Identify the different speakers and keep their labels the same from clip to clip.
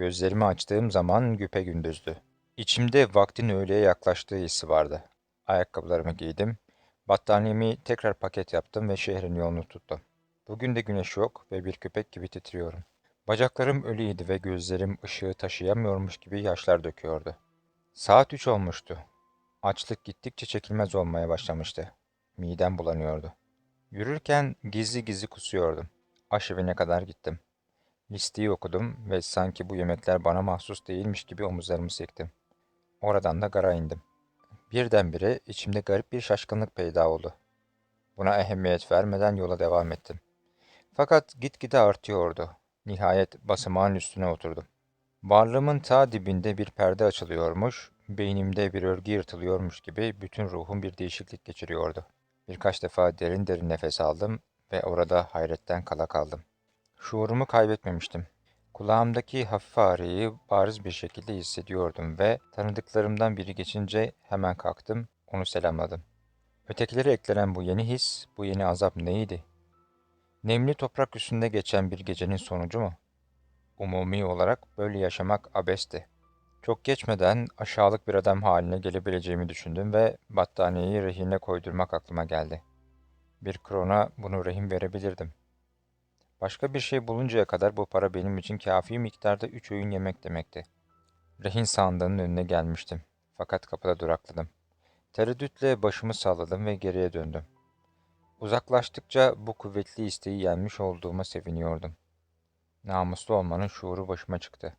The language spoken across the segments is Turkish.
Speaker 1: Gözlerimi açtığım zaman güpe gündüzdü. İçimde vaktin öğleye yaklaştığı hissi vardı. Ayakkabılarımı giydim, battaniyemi tekrar paket yaptım ve şehrin yolunu tuttum. Bugün de güneş yok ve bir köpek gibi titriyorum. Bacaklarım ölüydi ve gözlerim ışığı taşıyamıyormuş gibi yaşlar döküyordu. Saat üç olmuştu. Açlık gittikçe çekilmez olmaya başlamıştı. Midem bulanıyordu. Yürürken gizli gizli kusuyordum. Aşevine kadar gittim. Listeyi okudum ve sanki bu yemekler bana mahsus değilmiş gibi omuzlarımı sektim. Oradan da gara indim. Birdenbire içimde garip bir şaşkınlık peyda oldu. Buna ehemmiyet vermeden yola devam ettim. Fakat gitgide artıyordu. Nihayet basamağın üstüne oturdum. Varlığımın ta dibinde bir perde açılıyormuş, beynimde bir örgü yırtılıyormuş gibi bütün ruhum bir değişiklik geçiriyordu. Birkaç defa derin derin nefes aldım ve orada hayretten kala kaldım. Şuurumu kaybetmemiştim. Kulağımdaki hafif ağrıyı bariz bir şekilde hissediyordum ve tanıdıklarımdan biri geçince hemen kalktım, onu selamladım. Ötekilere eklenen bu yeni his, bu yeni azap neydi? Nemli toprak üstünde geçen bir gecenin sonucu mu? Umumi olarak böyle yaşamak abesti. Çok geçmeden aşağılık bir adam haline gelebileceğimi düşündüm ve battaniyeyi rehine koydurmak aklıma geldi. Bir krona bunu rehin verebilirdim. Başka bir şey buluncaya kadar bu para benim için kafi miktarda üç öğün yemek demekti. Rehin sandığının önüne gelmiştim. Fakat kapıda durakladım. Tereddütle başımı salladım ve geriye döndüm. Uzaklaştıkça bu kuvvetli isteği yenmiş olduğuma seviniyordum. Namuslu olmanın şuuru başıma çıktı.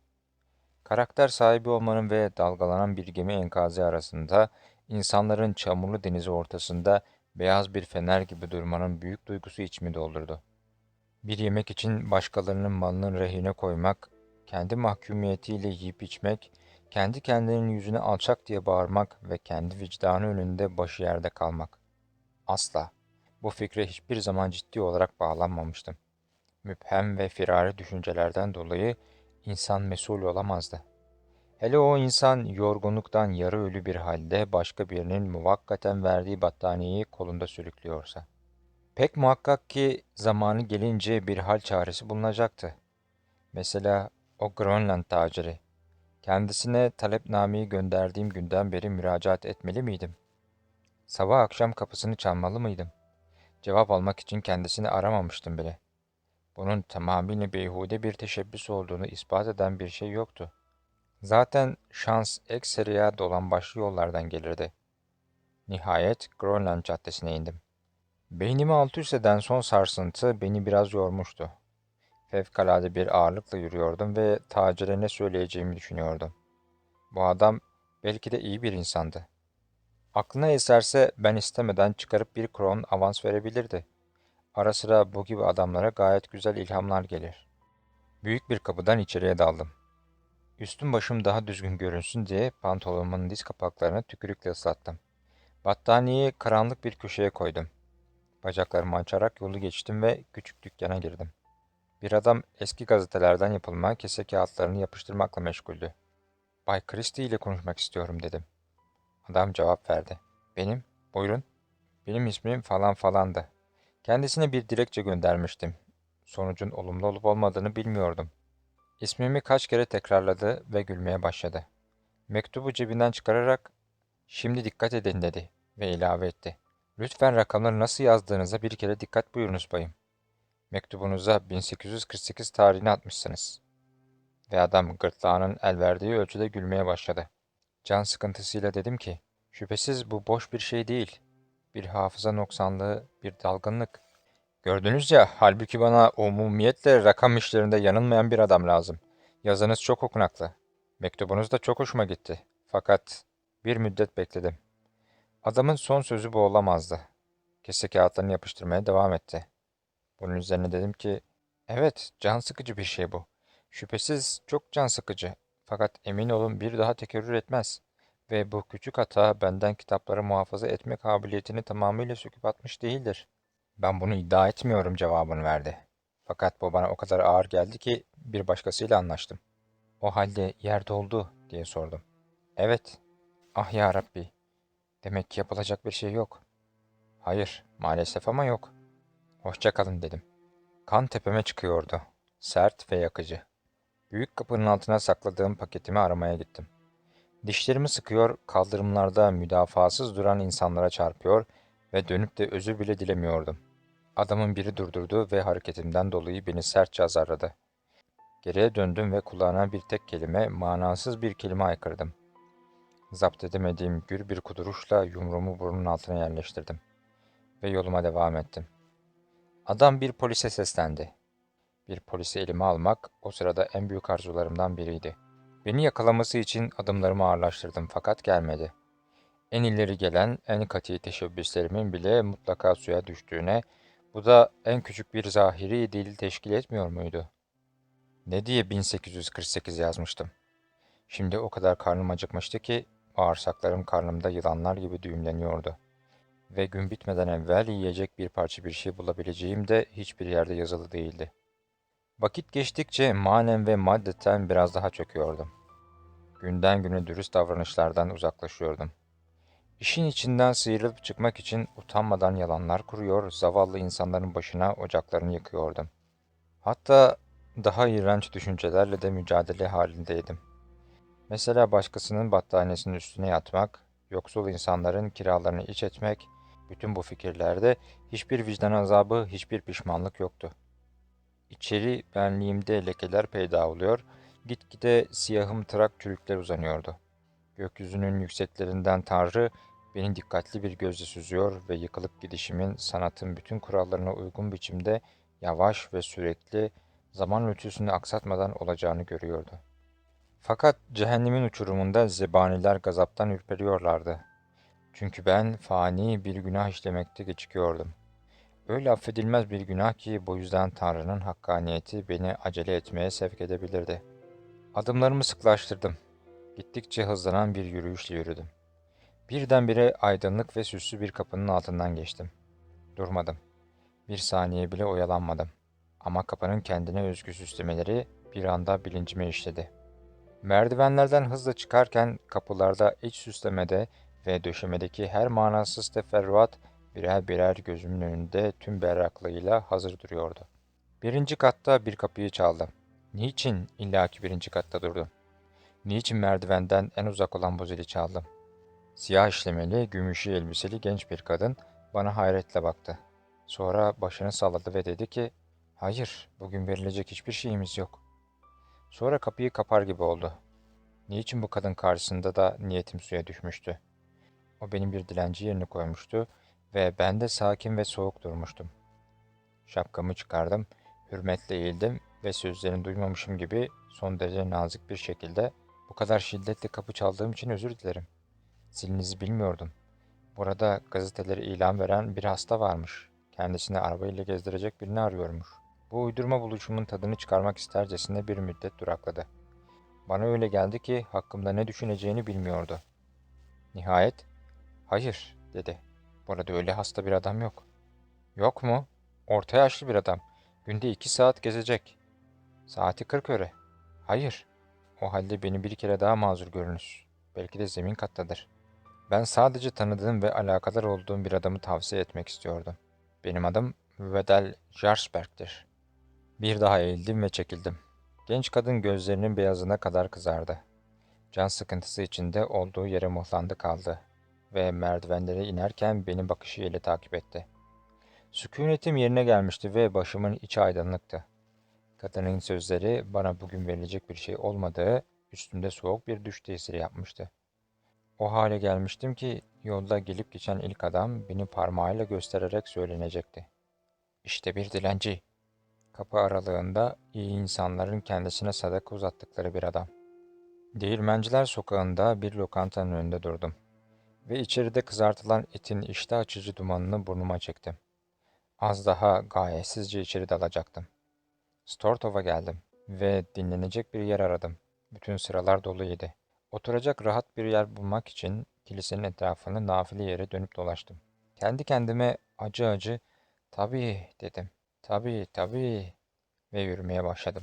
Speaker 1: Karakter sahibi olmanın ve dalgalanan bir gemi enkazı arasında, insanların çamurlu denizi ortasında beyaz bir fener gibi durmanın büyük duygusu içimi doldurdu. Bir yemek için başkalarının malının rehine koymak, kendi mahkumiyetiyle yiyip içmek, kendi kendinin yüzüne alçak diye bağırmak ve kendi vicdanı önünde başı yerde kalmak. Asla. Bu fikre hiçbir zaman ciddi olarak bağlanmamıştım. Müphem ve firari düşüncelerden dolayı insan mesul olamazdı. Hele o insan yorgunluktan yarı ölü bir halde başka birinin muvakkaten verdiği battaniyeyi kolunda sürüklüyorsa. Pek muhakkak ki zamanı gelince bir hal çaresi bulunacaktı. Mesela o Grönland taciri. Kendisine talepnameyi gönderdiğim günden beri müracaat etmeli miydim? Sabah akşam kapısını çalmalı mıydım? Cevap almak için kendisini aramamıştım bile. Bunun tamamıyla beyhude bir teşebbüs olduğunu ispat eden bir şey yoktu. Zaten şans ekseriya dolan başlı yollardan gelirdi. Nihayet Grönland caddesine indim. Beynimi alt üst eden son sarsıntı beni biraz yormuştu. Fevkalade bir ağırlıkla yürüyordum ve tacire ne söyleyeceğimi düşünüyordum. Bu adam belki de iyi bir insandı. Aklına eserse ben istemeden çıkarıp bir kron avans verebilirdi. Ara sıra bu gibi adamlara gayet güzel ilhamlar gelir. Büyük bir kapıdan içeriye daldım. Üstüm başım daha düzgün görünsün diye pantolonumun diz kapaklarını tükürükle ıslattım. Battaniyeyi karanlık bir köşeye koydum. Bacaklarımı açarak yolu geçtim ve küçük dükkana girdim. Bir adam eski gazetelerden yapılma kese kağıtlarını yapıştırmakla meşguldü. Bay Christie ile konuşmak istiyorum dedim. Adam cevap verdi. Benim, buyurun. Benim ismim falan falandı. Kendisine bir dilekçe göndermiştim. Sonucun olumlu olup olmadığını bilmiyordum. İsmimi kaç kere tekrarladı ve gülmeye başladı. Mektubu cebinden çıkararak "Şimdi dikkat edin." dedi ve ilave etti. "Lütfen rakamları nasıl yazdığınıza bir kere dikkat buyurunuz bayım. Mektubunuza 1848 tarihini atmışsınız." Ve adam gırtlağının el verdiği ölçüde gülmeye başladı. Can sıkıntısıyla dedim ki, "Şüphesiz bu boş bir şey değil. Bir hafıza noksanlığı, bir dalgınlık. Gördünüz ya, halbuki bana umumiyetle rakam işlerinde yanılmayan bir adam lazım. Yazınız çok okunaklı. Mektubunuz da çok hoşuma gitti. Fakat bir müddet bekledim. Adamın son sözü bu olamazdı. Kese kağıtlarını yapıştırmaya devam etti. Bunun üzerine dedim ki, evet can sıkıcı bir şey bu. Şüphesiz çok can sıkıcı. Fakat emin olun bir daha tekerrür etmez. Ve bu küçük hata benden kitapları muhafaza etme kabiliyetini tamamıyla söküp atmış değildir. Ben bunu iddia etmiyorum cevabını verdi. Fakat bu bana o kadar ağır geldi ki bir başkasıyla anlaştım. O halde yer doldu diye sordum. Evet. Ah ya Rabbi. Demek ki yapılacak bir şey yok. Hayır, maalesef ama yok. Hoşça kalın dedim. Kan tepeme çıkıyordu. Sert ve yakıcı. Büyük kapının altına sakladığım paketimi aramaya gittim. Dişlerimi sıkıyor, kaldırımlarda müdafasız duran insanlara çarpıyor ve dönüp de özür bile dilemiyordum. Adamın biri durdurdu ve hareketimden dolayı beni sertçe azarladı. Geriye döndüm ve kulağına bir tek kelime, manasız bir kelime aykırdım. Zapt edemediğim gür bir kuduruşla yumruğumu burnun altına yerleştirdim. Ve yoluma devam ettim. Adam bir polise seslendi. Bir polisi elime almak o sırada en büyük arzularımdan biriydi. Beni yakalaması için adımlarımı ağırlaştırdım fakat gelmedi. En ileri gelen, en katı teşebbüslerimin bile mutlaka suya düştüğüne, bu da en küçük bir zahiri delil teşkil etmiyor muydu? Ne diye 1848 yazmıştım. Şimdi o kadar karnım acıkmıştı ki bağırsaklarım karnımda yılanlar gibi düğümleniyordu. Ve gün bitmeden evvel yiyecek bir parça bir şey bulabileceğim de hiçbir yerde yazılı değildi. Vakit geçtikçe manen ve maddeten biraz daha çöküyordum. Günden güne dürüst davranışlardan uzaklaşıyordum. İşin içinden sıyrılıp çıkmak için utanmadan yalanlar kuruyor, zavallı insanların başına ocaklarını yıkıyordum. Hatta daha iğrenç düşüncelerle de mücadele halindeydim. Mesela başkasının battaniyesinin üstüne yatmak, yoksul insanların kiralarını iç etmek, bütün bu fikirlerde hiçbir vicdan azabı, hiçbir pişmanlık yoktu. İçeri benliğimde lekeler peyda oluyor, gitgide siyahım tırak çürükler uzanıyordu. Gökyüzünün yükseklerinden Tanrı beni dikkatli bir gözle süzüyor ve yıkılıp gidişimin sanatın bütün kurallarına uygun biçimde yavaş ve sürekli zaman ölçüsünü aksatmadan olacağını görüyordu. Fakat cehennemin uçurumunda zebaniler gazaptan ürperiyorlardı. Çünkü ben fani bir günah işlemekte gecikiyordum. Öyle affedilmez bir günah ki bu yüzden Tanrı'nın hakkaniyeti beni acele etmeye sevk edebilirdi. Adımlarımı sıklaştırdım. Gittikçe hızlanan bir yürüyüşle yürüdüm. Birdenbire aydınlık ve süslü bir kapının altından geçtim. Durmadım. Bir saniye bile oyalanmadım. Ama kapının kendine özgü süslemeleri bir anda bilincime işledi. Merdivenlerden hızla çıkarken kapılarda iç süslemede ve döşemedeki her manasız teferruat birer birer gözümün önünde tüm berraklığıyla hazır duruyordu. Birinci katta bir kapıyı çaldım. Niçin illaki birinci katta durdum? Niçin merdivenden en uzak olan bu zili çaldım? Siyah işlemeli, gümüşü elbiseli genç bir kadın bana hayretle baktı. Sonra başını salladı ve dedi ki, ''Hayır, bugün verilecek hiçbir şeyimiz yok.'' Sonra kapıyı kapar gibi oldu. Niçin bu kadın karşısında da niyetim suya düşmüştü? O benim bir dilenci yerine koymuştu ve ben de sakin ve soğuk durmuştum. Şapkamı çıkardım, hürmetle eğildim ve sözlerini duymamışım gibi son derece nazik bir şekilde bu kadar şiddetle kapı çaldığım için özür dilerim. Zilinizi bilmiyordum. Burada gazeteleri ilan veren bir hasta varmış. Kendisini arabayla gezdirecek birini arıyormuş. Bu uydurma buluşumun tadını çıkarmak istercesine bir müddet durakladı. Bana öyle geldi ki hakkımda ne düşüneceğini bilmiyordu. Nihayet, hayır dedi. Burada öyle hasta bir adam yok. Yok mu? Orta yaşlı bir adam. Günde iki saat gezecek. Saati kırk öre. Hayır. O halde beni bir kere daha mazur görünüz. Belki de zemin kattadır. Ben sadece tanıdığım ve alakadar olduğum bir adamı tavsiye etmek istiyordum. Benim adım Vedel Jarsberg'tir. Bir daha eğildim ve çekildim. Genç kadın gözlerinin beyazına kadar kızardı. Can sıkıntısı içinde olduğu yere muhlandı kaldı ve merdivenlere inerken benim bakışıyla takip etti. Sükunetim yerine gelmişti ve başımın içi aydınlıktı. Kadının sözleri bana bugün verilecek bir şey olmadığı, üstümde soğuk bir düş tesiri yapmıştı. O hale gelmiştim ki yolda gelip geçen ilk adam beni parmağıyla göstererek söylenecekti. İşte bir dilenci. Kapı aralığında iyi insanların kendisine sadaka uzattıkları bir adam. Değirmenciler sokağında bir lokantanın önünde durdum ve içeride kızartılan etin iştah açıcı dumanını burnuma çektim. Az daha gayetsizce içeri dalacaktım. Stortov'a geldim ve dinlenecek bir yer aradım. Bütün sıralar doluydu. Oturacak rahat bir yer bulmak için kilisenin etrafını nafile yere dönüp dolaştım. Kendi kendime acı acı tabii dedim. Tabii tabii ve yürümeye başladım.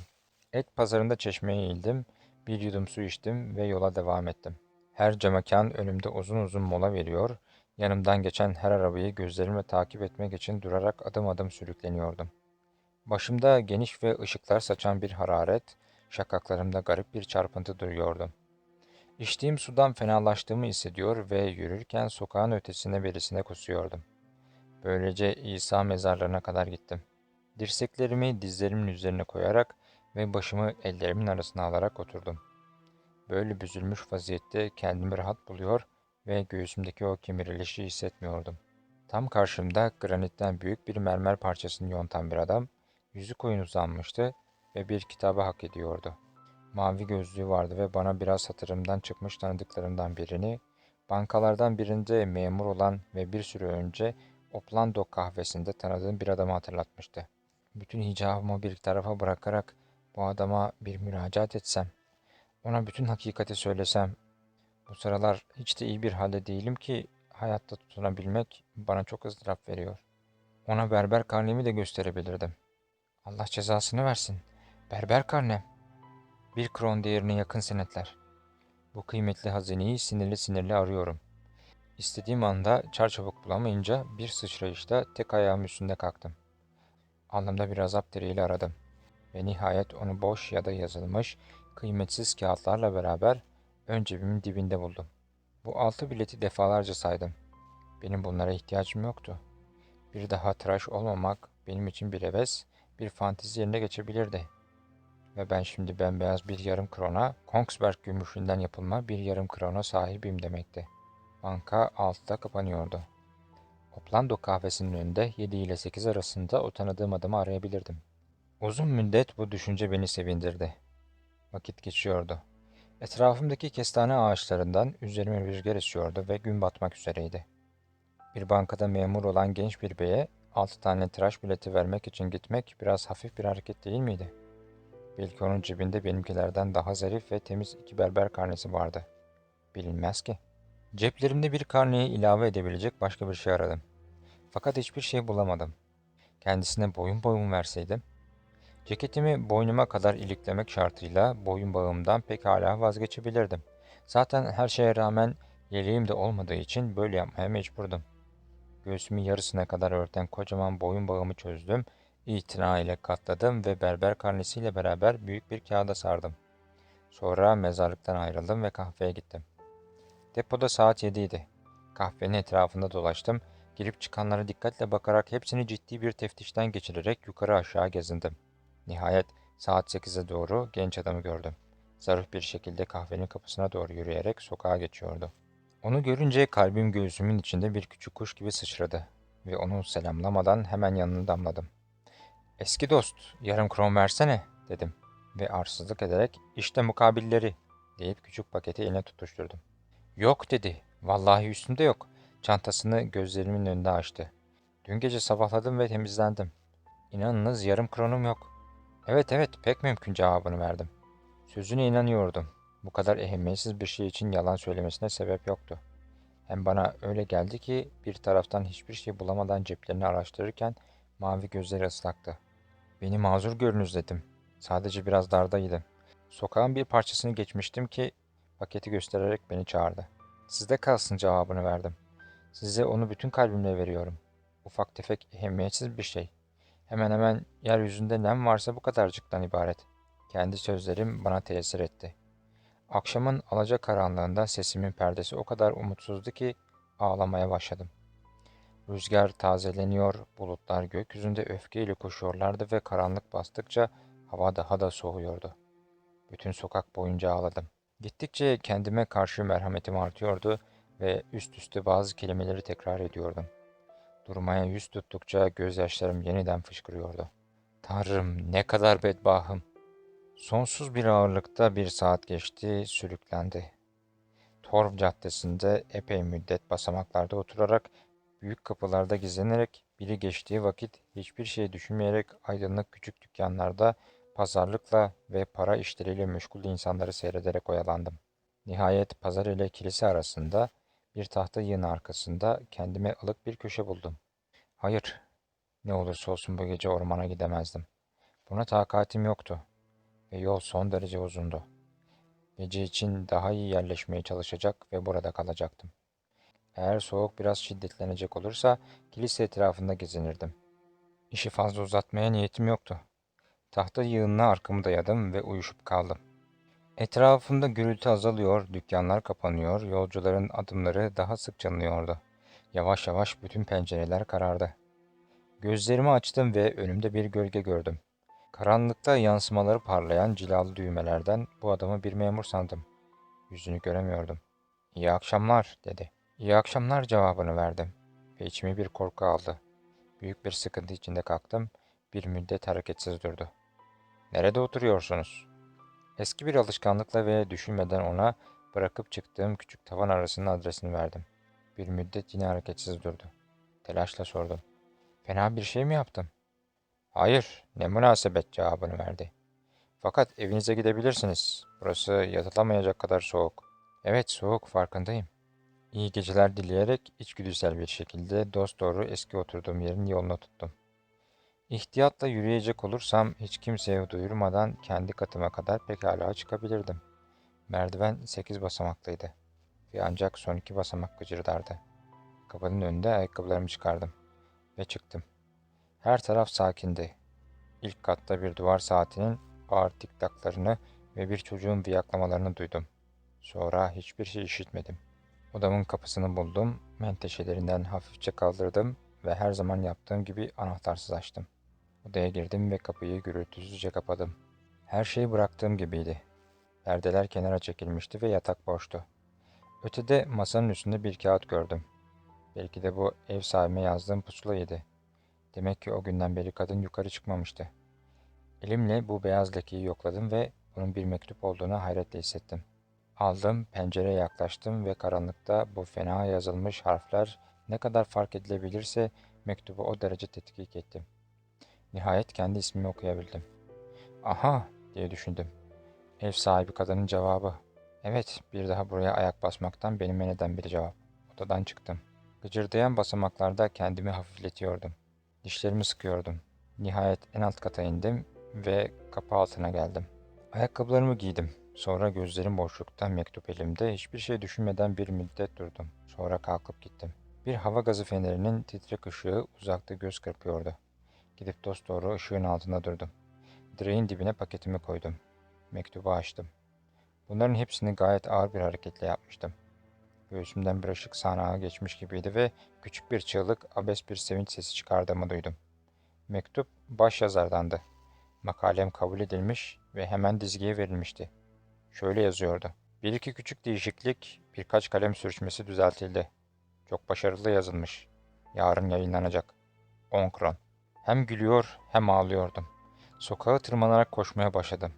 Speaker 1: Et pazarında çeşmeye eğildim, bir yudum su içtim ve yola devam ettim. Her camekan önümde uzun uzun mola veriyor, yanımdan geçen her arabayı gözlerimle takip etmek için durarak adım adım sürükleniyordum. Başımda geniş ve ışıklar saçan bir hararet, Şakaklarımda garip bir çarpıntı duyuyordum. İçtiğim sudan fenalaştığımı hissediyor ve yürürken sokağın ötesine birisine kusuyordum. Böylece İsa mezarlarına kadar gittim. Dirseklerimi dizlerimin üzerine koyarak ve başımı ellerimin arasına alarak oturdum. Böyle büzülmüş vaziyette kendimi rahat buluyor ve göğsümdeki o kemirilişi hissetmiyordum. Tam karşımda granitten büyük bir mermer parçasını yontan bir adam, yüzü koyun uzanmıştı ve bir kitaba hak ediyordu. Mavi gözlüğü vardı ve bana biraz hatırımdan çıkmış tanıdıklarımdan birini, bankalardan birinde memur olan ve bir süre önce Oplando kahvesinde tanıdığım bir adamı hatırlatmıştı. Bütün hicabımı bir tarafa bırakarak bu adama bir müracaat etsem, ona bütün hakikati söylesem, bu sıralar hiç de iyi bir halde değilim ki hayatta tutunabilmek bana çok ızdırap veriyor. Ona berber karnemi de gösterebilirdim. Allah cezasını versin. Berber karnem. Bir kron değerine yakın senetler. Bu kıymetli hazineyi sinirli sinirli arıyorum. İstediğim anda çarçabuk bulamayınca bir sıçrayışta tek ayağım üstünde kalktım. Alnımda bir azap teriyle aradım. Ve nihayet onu boş ya da yazılmış, kıymetsiz kağıtlarla beraber ön cebimin dibinde buldum. Bu altı bileti defalarca saydım. Benim bunlara ihtiyacım yoktu. Bir daha tıraş olmamak benim için bir heves, bir fantezi yerine geçebilirdi. Ve ben şimdi bembeyaz bir yarım krona, Kongsberg gümüşünden yapılma bir yarım krona sahibim demekti. Banka altıda kapanıyordu. Oplando kahvesinin önünde 7 ile 8 arasında o tanıdığım adamı arayabilirdim. Uzun müddet bu düşünce beni sevindirdi. Vakit geçiyordu. Etrafımdaki kestane ağaçlarından üzerime rüzgar esiyordu ve gün batmak üzereydi. Bir bankada memur olan genç bir beye altı tane tıraş bileti vermek için gitmek biraz hafif bir hareket değil miydi? Belki onun cebinde benimkilerden daha zarif ve temiz iki berber karnesi vardı. Bilinmez ki. Ceplerimde bir karneye ilave edebilecek başka bir şey aradım. Fakat hiçbir şey bulamadım. Kendisine boyun boyun verseydim, ceketimi boynuma kadar iliklemek şartıyla boyun bağımdan pekala vazgeçebilirdim. Zaten her şeye rağmen yeleğim de olmadığı için böyle yapmaya mecburdum. Göğsümü yarısına kadar örten kocaman boyun bağımı çözdüm, itina ile katladım ve berber karnesiyle beraber büyük bir kağıda sardım. Sonra mezarlıktan ayrıldım ve kahveye gittim. Depoda saat 7 idi. Kahvenin etrafında dolaştım. Girip çıkanlara dikkatle bakarak hepsini ciddi bir teftişten geçirerek yukarı aşağı gezindim. Nihayet saat 8'e doğru genç adamı gördüm. Zarif bir şekilde kahvenin kapısına doğru yürüyerek sokağa geçiyordu. Onu görünce kalbim göğsümün içinde bir küçük kuş gibi sıçradı ve onu selamlamadan hemen yanına damladım. Eski dost, yarım kron versene dedim ve arsızlık ederek işte mukabilleri deyip küçük paketi eline tutuşturdum. Yok dedi. Vallahi üstümde yok. Çantasını gözlerimin önünde açtı. Dün gece sabahladım ve temizlendim. İnanınız yarım kronum yok. Evet evet pek mümkün cevabını verdim. Sözüne inanıyordum. Bu kadar ehemmiyetsiz bir şey için yalan söylemesine sebep yoktu. Hem bana öyle geldi ki bir taraftan hiçbir şey bulamadan ceplerini araştırırken mavi gözleri ıslaktı. Beni mazur görünüz dedim. Sadece biraz dardaydım. Sokağın bir parçasını geçmiştim ki paketi göstererek beni çağırdı. Sizde kalsın cevabını verdim. Size onu bütün kalbimle veriyorum. Ufak tefek ehemmiyetsiz bir şey. Hemen hemen yeryüzünde nem varsa bu kadarcıktan ibaret. Kendi sözlerim bana tesir etti. Akşamın alacakaranlığında sesimin perdesi o kadar umutsuzdu ki ağlamaya başladım. Rüzgar tazeleniyor, bulutlar gökyüzünde öfkeyle koşuyorlardı ve karanlık bastıkça hava daha da soğuyordu. Bütün sokak boyunca ağladım. Gittikçe kendime karşı merhametim artıyordu ve üst üste bazı kelimeleri tekrar ediyordum. Durmaya yüz tuttukça gözyaşlarım yeniden fışkırıyordu. Tanrım ne kadar bedbahım. Sonsuz bir ağırlıkta bir saat geçti, sürüklendi. Torv Caddesi'nde epey müddet basamaklarda oturarak, büyük kapılarda gizlenerek, biri geçtiği vakit hiçbir şey düşünmeyerek aydınlık küçük dükkanlarda pazarlıkla ve para işleriyle meşgul insanları seyrederek oyalandım. Nihayet pazar ile kilise arasında bir tahta yığın arkasında kendime ılık bir köşe buldum. Hayır, ne olursa olsun bu gece ormana gidemezdim. Buna takatim yoktu ve yol son derece uzundu. Gece için daha iyi yerleşmeye çalışacak ve burada kalacaktım. Eğer soğuk biraz şiddetlenecek olursa kilise etrafında gezinirdim. İşi fazla uzatmaya niyetim yoktu. Tahta yığınına arkamı dayadım ve uyuşup kaldım. Etrafımda gürültü azalıyor, dükkanlar kapanıyor, yolcuların adımları daha sık çalınıyordu. Yavaş yavaş bütün pencereler karardı. Gözlerimi açtım ve önümde bir gölge gördüm. Karanlıkta yansımaları parlayan cilalı düğmelerden bu adamı bir memur sandım. Yüzünü göremiyordum. İyi akşamlar dedi. İyi akşamlar cevabını verdim ve içimi bir korku aldı. Büyük bir sıkıntı içinde kalktım. Bir müddet hareketsiz durdu. Nerede oturuyorsunuz? Eski bir alışkanlıkla ve düşünmeden ona bırakıp çıktığım küçük tavan arasının adresini verdim. Bir müddet yine hareketsiz durdu. Telaşla sordum. Fena bir şey mi yaptım? Hayır, ne münasebet cevabını verdi. Fakat evinize gidebilirsiniz. Burası yatılamayacak kadar soğuk. Evet, soğuk, farkındayım. İyi geceler dileyerek içgüdüsel bir şekilde dosdoğru eski oturduğum yerin yolunu tuttum. İhtiyatla yürüyecek olursam hiç kimseye duyurmadan kendi katıma kadar pekala çıkabilirdim. Merdiven sekiz basamaklıydı ve ancak son iki basamak gıcırdardı. Kapının önünde ayakkabılarımı çıkardım ve çıktım. Her taraf sakindi. İlk katta bir duvar saatinin ağır tiktaklarını ve bir çocuğun viyaklamalarını duydum. Sonra hiçbir şey işitmedim. Odamın kapısını buldum, menteşelerinden hafifçe kaldırdım ve her zaman yaptığım gibi anahtarsız açtım. Odaya girdim ve kapıyı gürültüsüzce kapadım. Her şey bıraktığım gibiydi. Perdeler kenara çekilmişti ve yatak boştu. Ötede masanın üstünde bir kağıt gördüm. Belki de bu ev sahibime yazdığım pusulaydı. Demek ki o günden beri kadın yukarı çıkmamıştı. Elimle bu beyaz lekeyi yokladım ve bunun bir mektup olduğunu hayretle hissettim. Aldım, pencereye yaklaştım ve karanlıkta bu fena yazılmış harfler ne kadar fark edilebilirse mektubu o derece tetkik ettim. Nihayet kendi ismimi okuyabildim. Aha diye düşündüm. Ev sahibi kadının cevabı. Evet, bir daha buraya ayak basmaktan beni men eden bir cevap. Odadan çıktım. Gıcırdayan basamaklarda kendimi hafifletiyordum. Dişlerimi sıkıyordum. Nihayet en alt kata indim ve kapı altına geldim. Ayakkabılarımı giydim. Sonra gözlerim boşlukta, mektup elimde, hiçbir şey düşünmeden bir müddet durdum. Sonra kalkıp gittim. Bir hava gazı fenerinin titrek ışığı uzakta göz kırpıyordu. Gidip dosdoğru ışığın altında durdum. Direğin dibine paketimi koydum. Mektubu açtım. Bunların hepsini gayet ağır bir hareketle yapmıştım. Göğsümden bir ışık sanağı geçmiş gibiydi ve küçük bir çığlık, abes bir sevinç sesi çıkardığımı duydum. Mektup baş yazardandı. Makalem kabul edilmiş ve hemen dizgiye verilmişti. Şöyle yazıyordu. Bir iki küçük değişiklik, birkaç kalem sürçmesi düzeltildi. Çok başarılı yazılmış. Yarın yayınlanacak. 10 kron. Hem gülüyor hem ağlıyordum. Sokağı tırmanarak koşmaya başladım.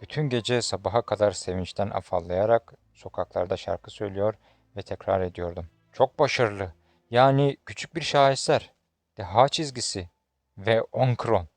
Speaker 1: Bütün gece sabaha kadar sevinçten afallayarak sokaklarda şarkı söylüyor ve tekrar ediyordum. Çok başarılı. Yani küçük bir şaheser. Deha çizgisi. Ve 10 kron.